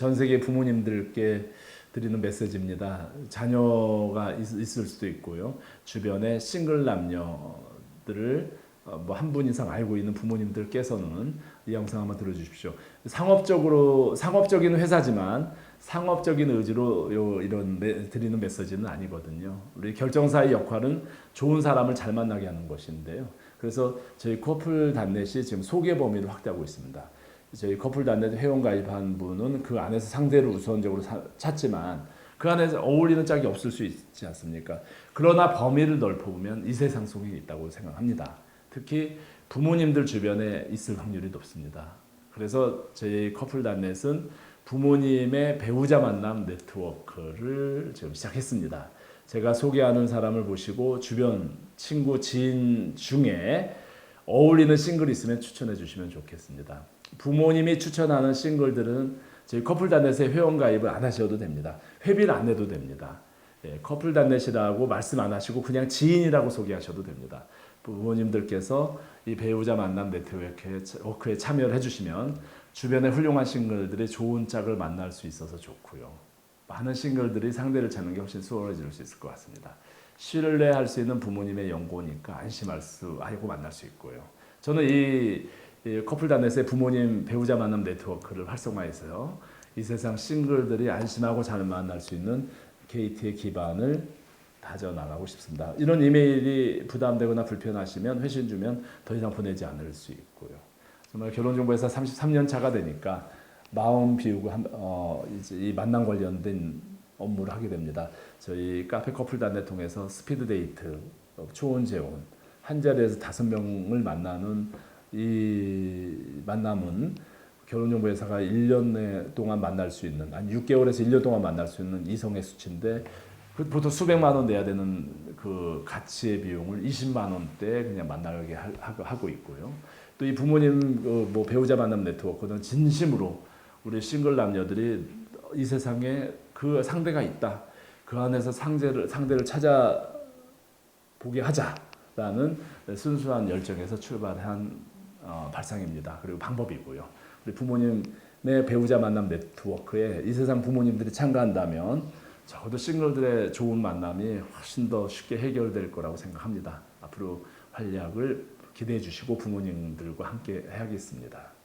전 세계 부모님들께 드리는 메시지입니다. 자녀가 있, 있을 수도 있고요. 주변에 싱글 남녀들을 어, 뭐한 분 이상 알고 있는 부모님들께서는 이 영상 한번 들어주십시오. 상업적으로 상업적인 회사지만 상업적인 의지로 요 이런 메, 드리는 메시지는 아니거든요. 우리 결정사의 역할은 좋은 사람을 잘 만나게 하는 것인데요. 그래서 저희 커플 단넷이 지금 소개 범위를 확대하고 있습니다. 저희 커플 단넷 회원 가입한 분은 그 안에서 상대를 우선적으로 사- 찾지만 그 안에서 어울리는 짝이 없을 수 있지 않습니까? 그러나 범위를 넓혀보면 이 세상 속에 있다고 생각합니다. 특히 부모님들 주변에 있을 확률이 높습니다. 그래서 저희 커플 단넷은 부모님의 배우자 만남 네트워크를 지금 시작했습니다. 제가 소개하는 사람을 보시고 주변 친구 지인 중에 어울리는 싱글이 있으면 추천해 주시면 좋겠습니다. 부모님이 추천하는 싱글들은 저희 커플 단넷에 회원 가입을 안 하셔도 됩니다. 회비를 안 내도 됩니다. 예, 커플 단넷이라고 말씀 안 하시고 그냥 지인이라고 소개하셔도 됩니다. 부모님들께서 이 배우자 만남 네트워크에 워크에 참여를 해주시면 주변에 훌륭한 싱글들이 좋은 짝을 만날 수 있어서 좋고요. 많은 싱글들이 상대를 찾는 게 훨씬 수월해질 수 있을 것 같습니다. 신뢰할 수 있는 부모님의 연고니까 안심할 수 하고 만날 수 있고요. 저는 이, 이 커플 단넷의 부모님 배우자 만남 네트워크를 활성화해서요. 이 세상 싱글들이 안심하고 잘 만날 수 있는 KT의 기반을 다져 나가고 싶습니다. 이런 이메일이 부담되거나 불편하시면 회신 주면 더 이상 보내지 않을 수 있고요. 정말 결혼정보회사 33년 차가 되니까 마음 비우고 한, 어, 이제 이 만남 관련된 업무를 하게 됩니다. 저희 카페 커플 단내 통해서 스피드 데이트, 어, 초혼 재혼 한 자리에서 다섯 명을 만나는 이 만남은 결혼정보회사가 1년 동안 만날 수 있는 아니 6개월에서 1년 동안 만날 수 있는 이성의 수치인데 그 보통 수백만 원 내야 되는 그 가치의 비용을 20만 원대 그냥 만나게 하고 있고요. 또 이 부모님 그뭐 배우자 만남 네트워크는 진심으로 우리 싱글 남녀들이 이 세상에 그 상대가 있다. 그 안에서 상대를 상대를 찾아 보게 하자라는 순수한 열정에서 출발한 어, 발상입니다. 그리고 방법이고요. 우리 부모님의 배우자 만남 네트워크에 이 세상 부모님들이 참가한다면 적어도 싱글들의 좋은 만남이 훨씬 더 쉽게 해결될 거라고 생각합니다. 앞으로 활약을 기대해 주시고 부모님들과 함께 해야겠습니다.